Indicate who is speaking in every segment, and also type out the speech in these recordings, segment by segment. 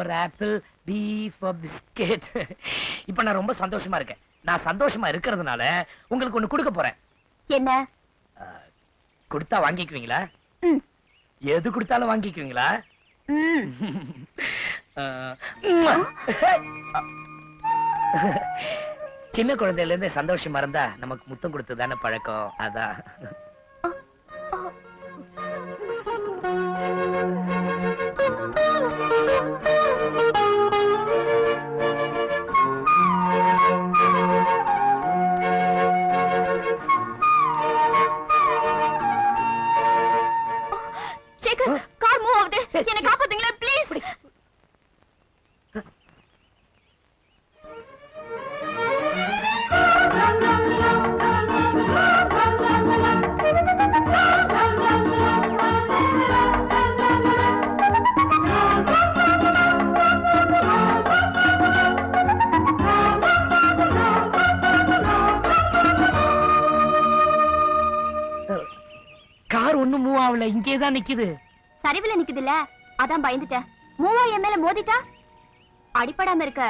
Speaker 1: For apple B for biscuit இப்போ நான் ரொம்ப சந்தோஷமா இருக்கேன். நான் சந்தோஷமா இருக்கிறதுனால உங்களுக்கு ஒண்ணு கொடுக்க போறேன்.
Speaker 2: என்ன?
Speaker 1: கொடுத்தா வாங்கிக்குவீங்களா. எது கொடுத்தாலும் வாங்கிக்குவீங்களா. சின்ன குழந்தையில இருந்து சந்தோஷமா இருந்தா நமக்கு முத்தம் கொடுத்து தானே பழக்கம்? அதான்.
Speaker 2: கார்
Speaker 1: ஒண்ணும் மூவ் ஆகல? இங்கே தான் நிக்குது.
Speaker 2: சரிவுல நிக்குதுல்ல? அதான் பயந்துட்டேன். மூவா என் மேல மோதிட்டா? அடிபடாம இருக்க.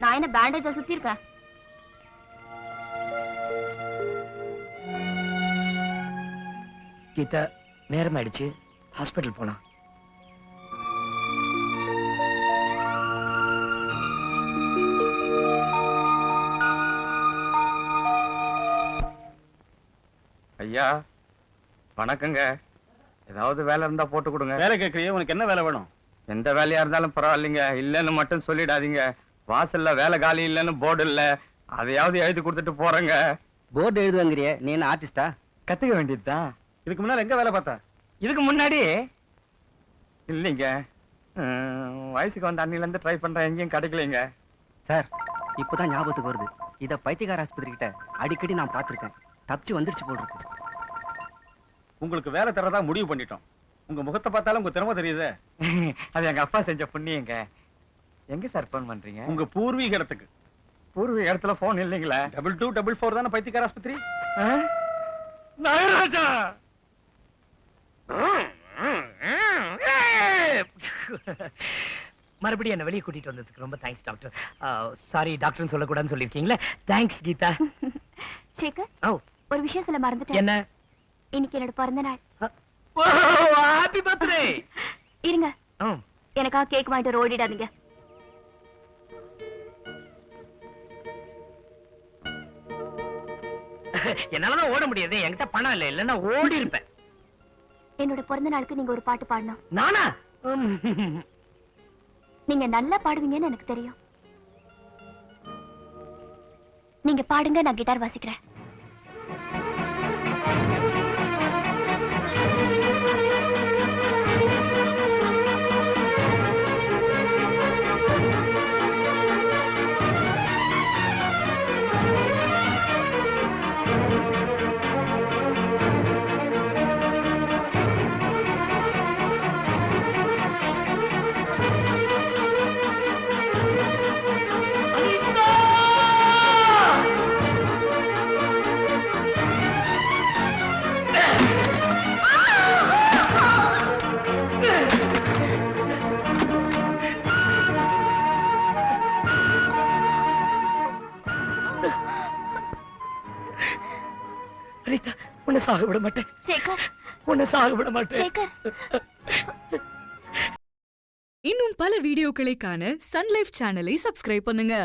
Speaker 2: நான் என்ன பேண்டேஜா சுத்தி இருக்கேன்
Speaker 1: கீதா நேரம் ஆயிடுச்சு ஹாஸ்பிட்டல் போலாம்.
Speaker 3: ஐயா வணக்கங்க. ஏதாவது வேலை இருந்தா போட்டு கொடுங்க.
Speaker 4: வேலை கேட்கறியே உனக்கு என்ன வேலை வேணும்?
Speaker 3: எந்த வேலையா இருந்தாலும் பரவாயில்லைங்க. இல்லைன்னு மட்டும் சொல்லிடாதீங்க. வாசல்ல வேலை காலி இல்லைன்னு போர்டு இல்ல. அதையாவது எழுதி கொடுத்துட்டு போறேங்க.
Speaker 4: போர்டு எழுதுவாங்கிறிய நீ என்ன ஆர்டிஸ்டா
Speaker 3: கத்துக்க வேண்டியதுதான்.
Speaker 4: இதுக்கு முன்னால எங்க வேலை பார்த்தா?
Speaker 3: இதுக்கு முன்னாடி? இல்லைங்க. வயசுக்கு வந்த அண்ணில இருந்து ட்ரை பண்றேன். எங்கேயும் கிடைக்கலைங்க.
Speaker 4: சார் இப்பதான் ஞாபகத்துக்கு வருது. இத பைத்தியக்கார ஆஸ்பத்திரி கிட்ட அடிக்கடி நான் பார்த்திருக்கேன். தப்பிச்சு வந்துருச்சு போல் இருக்கு. உங்களுக்கு வேலை தரதா முடிவு பண்ணிட்டோம். உங்க முகத்தை பார்த்தாலும் உங்க திறமை தெரியுதே.
Speaker 3: அது எங்க அப்பா செஞ்ச புண்ணியங்க. எங்க சார் போன் பண்றீங்க?
Speaker 4: உங்க பூர்வீக இடத்துக்கு
Speaker 3: பூர்வீக இடத்துல போன் இல்லைங்களா?
Speaker 4: டபுள் டூ டபுள் ஃபோர் தானே பைத்தியக்கார ஆஸ்பத்திரி?
Speaker 3: நாகராஜா!
Speaker 1: மறுபடியும் என்ன வெளியே கூட்டிட்டு வந்ததுக்கு ரொம்ப தேங்க்ஸ் டாக்டர் சாரி டாக்டர்னு சொல்லக்கூடாதுன்னு சொல்லியிருக்கீங்களே. தேங்க்ஸ் கீதா.
Speaker 2: சேகர்
Speaker 1: ஓ.
Speaker 2: ஒரு விஷயம் சொல்ல மறந்துட்டேன்.
Speaker 1: என்ன?
Speaker 2: இன்னைக்கு என்னோட பிறந்த நாள்.
Speaker 1: ஹாப்பி பர்த்டே
Speaker 2: இருங்க. எனக்காக கேக் வாங்கிட்டு ஓடிடாதீங்க.
Speaker 1: என்னாலதான் ஓட முடியாது. என்கிட்ட பணம் இல்ல. இல்லன்னா ஓடி இருப்பேன்
Speaker 2: என்னோட பிறந்த நாளுக்கு நீங்க ஒரு பாட்டு பாடணும்.
Speaker 1: நானா?
Speaker 2: நீங்க நல்லா பாடுவீங்கன்னு எனக்கு தெரியும். நீங்க பாடுங்க நான் கிட்டார் வாசிக்கிறேன்.
Speaker 1: உன்னை சாக விட மாட்டேன்.
Speaker 2: சேகர்.
Speaker 1: உன்னை சாக விட மாட்டேன்.
Speaker 5: இன்னும் பல வீடியோக்களை காண சன்லைஃப் சேனலை சப்ஸ்கிரைப் பண்ணுங்க.